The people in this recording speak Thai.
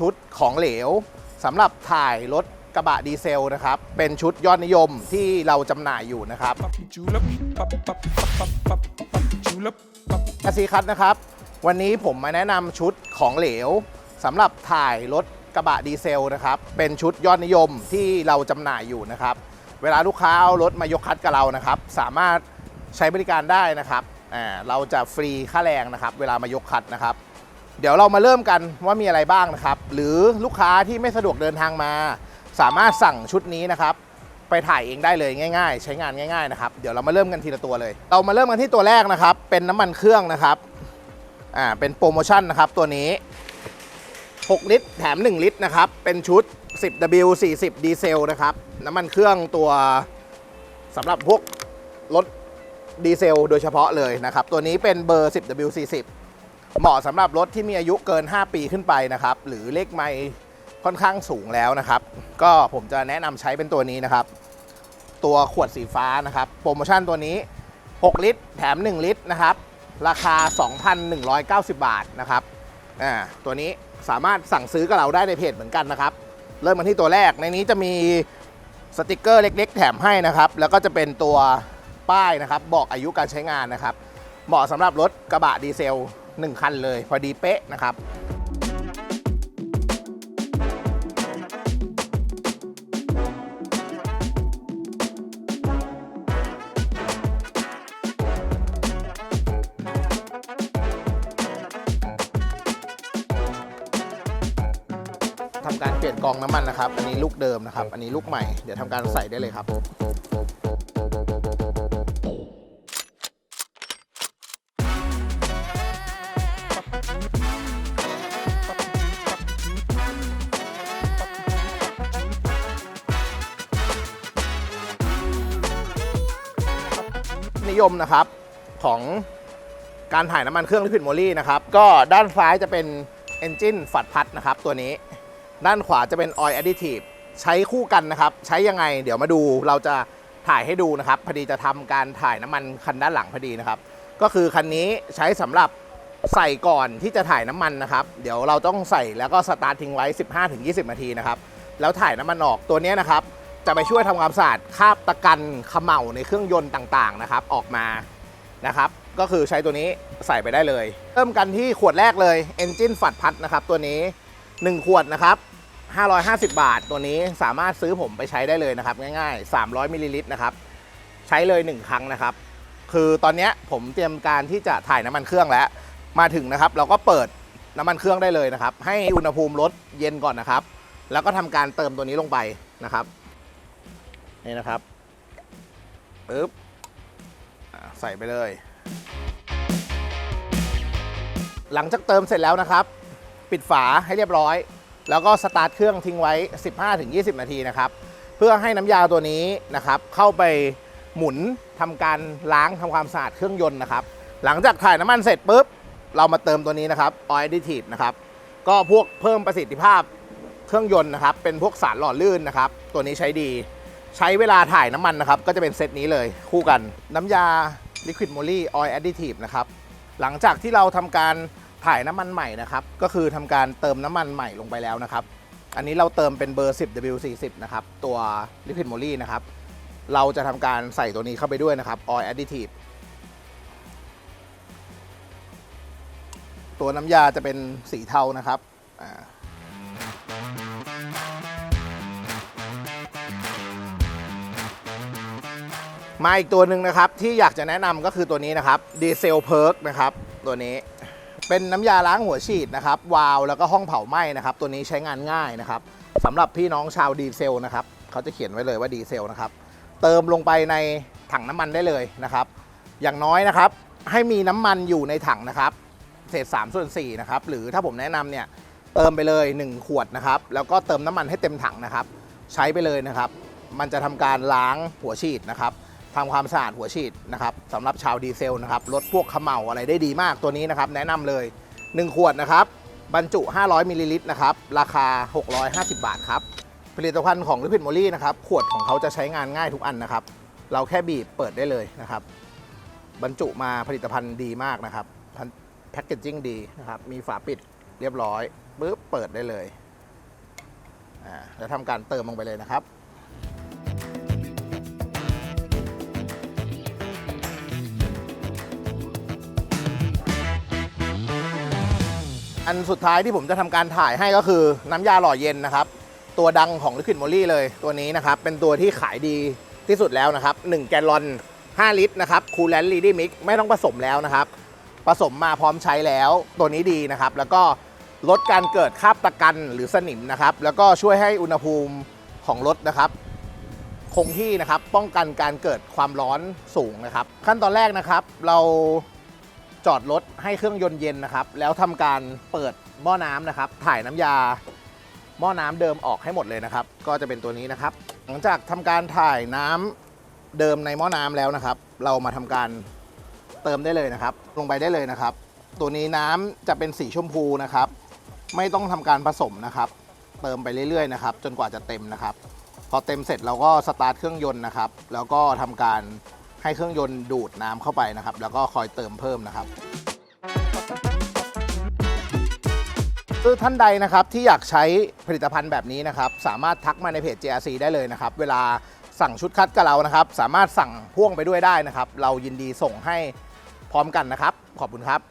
ชุดของเหลวสำหรับถ่ายรถกระบะดีเซลนะครับ เป็นชุดยอดนิยมที่เราจำหน่ายอยู่นะครับอาซีคัตนะครับ วันนี้ผมมาแนะนำชุดของเหลวสำหรับถ่ายรถกระบะดีเซลนะครับ เป็นชุดยอดนิยมที่เราจำหน่ายอยู่นะครับ เวลาลูกค้าเอารถมายกคัดกับเรานะครับ สามารถใช้บริการได้นะครับเราจะฟรีค่าแรงนะครับ เวลามายกคัดนะครับ เดี๋ยวเรามาเริ่มกันว่ามีอะไรบ้างนะครับ หรือลูกค้าที่ไม่สะดวกเดินทางมา สามารถสั่งชุดนี้นะครับ ไปถ่ายเองได้เลยง่าย ๆ ใช้งานง่าย ๆนะครับ เดี๋ยวเรามาเริ่มกันทีละตัวเลย เรามาเริ่มกันที่ตัวแรกนะครับ เป็นน้ำมันเครื่องนะครับอ่าเป็นโปรโมชั่นนะครับตัวนี้ 6 ลิตรแถม 1 ลิตรนะครับ เป็นชุด 10W 40 ดีเซลนะครับน้ำมันเครื่องตัวสำหรับพวกรถดีเซลโดยเฉพาะเลยนะครับ ตัวนี้เป็นเบอร์ 10W 40 เหมาะสำหรับรถที่มีอายุเกิน 5 ปีขึ้นไปนะครับ หรือเลขไมล์ค่อนข้างสูงแล้วนะครับ ก็ผมจะแนะนำใช้เป็นตัวนี้นะครับ ตัวขวดสีฟ้านะครับ โปรโมชั่นตัวนี้ 6 ลิตร แถม 1 ลิตรนะครับ ราคา 2,190 บาทนะครับอ่าตัวนี้สามารถสั่งซื้อกับเราได้ในเพจเหมือนกันนะครับ เริ่มมาที่ตัวแรกในนี้จะมีสติกเกอร์เล็ก ๆ แถมให้นะครับ แล้วก็จะเป็นตัวป้ายนะครับ บอกอายุการใช้งานนะครับ เหมาะสำหรับรถกระบะดีเซล 1 คันเลย พอดีเป๊ะนะครับทำการเปลี่ยนกองน้ำมันนะครับ อันนี้ลูกเดิมนะครับ อันนี้ลูกใหม่ เดี๋ยวทำการใส่ได้เลยครับ นิยมนะครับของการถ่ายน้ำมันเครื่องลิควิดโมลี่นะครับ ก็ด้านซ้ายจะเป็น Engine ฝัดพัดนะครับตัวนี้ ด้านขวาจะเป็น Oil Additive ใช้คู่กันนะครับ ใช้ยังไงเดี๋ยวมาดูเราจะถ่ายให้ดูนะครับ พอดีจะทำการถ่ายน้ำมันคันด้านหลังพอดีนะครับ ก็คือคันนี้ใช้สำหรับใส่ก่อนที่จะถ่ายน้ำมันนะครับ เดี๋ยวเราต้องใส่แล้วก็สตาร์ททิ้งไว้ 15-20 นาทีนะครับ แล้วถ่ายน้ำมันออกตัวนี้นะครับ จะไปช่วยทำความสะอาดคราบตะกันเขม่าในเครื่องยนต์ต่างๆนะครับออกมานะครับ ก็คือใช้ตัวนี้ใส่ไปได้เลย เริ่มกันที่ขวดแรกเลย Engine ฝัดพัดนะครับตัวนี้ 1 ขวดนะครับ 550 บาท ตัวนี้สามารถซื้อผมไปใช้ได้เลยนะครับ ง่ายๆ 300มิลลิลิตรนะครับ ใช้เลย 1 ครั้งนะครับ คือตอนนี้ผมเตรียมการที่จะถ่ายน้ำมันเครื่องแล้ว มาถึงนะครับ เราก็เปิดน้ำมันเครื่องได้เลยนะครับ ให้อุณหภูมิรถเย็นก่อนนะครับ แล้วก็ทำการเติมตัวนี้ลงไปนะครับ นี่นะครับปึ๊บใส่ไปเลย หลังจากเติมเสร็จแล้วนะครับ ปิดฝาให้เรียบร้อย แล้วก็สตาร์ทเครื่องทิ้งไว้ 15-20 นาทีนะครับ เพื่อให้น้ำยาตัวนี้นะครับ เข้าไปหมุนทำการล้างทำความสะอาดเครื่องยนต์นะครับ หลังจากถ่ายน้ำมันเสร็จปุ๊บ เรามาเติมตัวนี้นะครับ Oil Additive นะครับ ก็พวกเพิ่มประสิทธิภาพเครื่องยนต์นะครับ เป็นพวกสารหล่อลื่นนะครับ ตัวนี้ใช้ดี ใช้เวลาถ่ายน้ำมันนะครับ ก็จะเป็นเซตนี้เลยคู่กันน้ำยา Liquid Moly Oil Additive นะครับ หลังจากที่เราทำการถ่ายน้ำมันใหม่นะครับ ก็คือทำการเติมน้ำมันใหม่ลงไปแล้วนะครับ อันนี้เราเติมเป็นเบอร์ 10W40 นะครับ ตัว Liquid Moly นะครับ เราจะทำการใส่ตัวนี้เข้าไปด้วยนะครับ Oil Additive ตัวน้ำยาจะเป็นสีเทานะครับ มาอีกตัวหนึ่งนะครับที่อยากจะแนะนำก็คือตัวนี้นะครับดีเซลเพิร์กนะครับตัวนี้เป็นน้ำยาล้างหัวฉีดนะครับวาล์วแล้วก็ห้องเผาไหม้นะครับ ตัวนี้ใช้งานง่ายนะครับสำหรับพี่น้องชาวดีเซลนะครับเขาจะเขียนไว้เลยว่าดีเซลนะครับเติมลงไปในถังน้ำมันได้เลยนะครับ อย่างน้อยนะครับ ให้มีน้ำมันอยู่ในถังนะครับเศษ3ส่วน4นะครับหรือถ้าผมแนะนำเนี่ยเติมไปเลย 1 ขวดนะครับแล้วก็เติมน้ำมันให้เต็มถังนะครับ ใช้ไปเลยนะครับ มันจะทำการล้างหัวฉีดนะครับ ทำความสะอาดหัวฉีดนะครับสำหรับชาวดีเซลนะครับลดพวกขม่าอะไรได้ดีมากตัวนี้นะครับ แนะนำเลย 1 ขวดนะครับ บรรจุ 500มิลลิลิตรนะครับ ราคา 650 บาทครับ ผลิตภัณฑ์ของลิพิดโมลี่นะครับ ขวดของเขาจะใช้งานง่ายทุกอันนะครับ เราแค่บีบเปิดได้เลยนะครับ บรรจุมาผลิตภัณฑ์ดีมากนะครับแพ็กเกจจิ้งดีนะครับ มีฝาปิดเรียบร้อยปุ๊บเปิดได้เลยอ่าแล้วทำการเติมลงไปเลยนะครับ อันสุดท้ายที่ผมจะทำการถ่ายให้ก็คือน้ำยาหล่อเย็นนะครับ ตัวดังของ Liquid Moly เลยตัวนี้นะครับ เป็นตัวที่ขายดีที่สุดแล้วนะครับ 1 แกลลอน 5 ลิตรนะครับคูลแลนด์ลีดี้มิกไม่ต้องผสมแล้วนะครับ ผสมมาพร้อมใช้แล้วตัวนี้ดีนะครับ แล้วก็ลดการเกิดคราบตะกันหรือสนิมนะครับ แล้วก็ช่วยให้อุณหภูมิของรถนะครับ คงที่นะครับ ป้องกันการเกิดความร้อนสูงนะครับ ขั้นตอนแรกนะครับ เรา จอดรถให้เครื่องยนต์เย็นนะครับ แล้วทำการเปิดหม้อน้ำนะครับ ถ่ายน้ำยาหม้อน้ำเดิมออกให้หมดเลยนะครับ ก็จะเป็นตัวนี้นะครับ หลังจากทำการถ่ายน้ำเดิมในหม้อน้ำแล้วนะครับ เรามาทำการเติมได้เลยนะครับ ลงไปได้เลยนะครับ ตัวนี้น้ำจะเป็นสีชมพูนะครับ ไม่ต้องทำการผสมนะครับ เติมไปเรื่อยๆนะครับ จนกว่าจะเต็มนะครับ พอเต็มเสร็จเราก็สตาร์ทเครื่องยนต์นะครับ แล้วก็ทำการ ให้เครื่องยนต์ดูดน้ำเข้าไปนะครับ แล้วก็คอยเติมเพิ่มนะครับคือท่านใดนะครับที่อยากใช้ผลิตภัณฑ์แบบนี้นะครับ สามารถทักมาในเพจ JRC ได้เลยนะครับ เวลาสั่งชุดคัดกับเรานะครับ สามารถสั่งพ่วงไปด้วยได้นะครับ เรายินดีส่งให้พร้อมกันนะครับ ขอบคุณครับ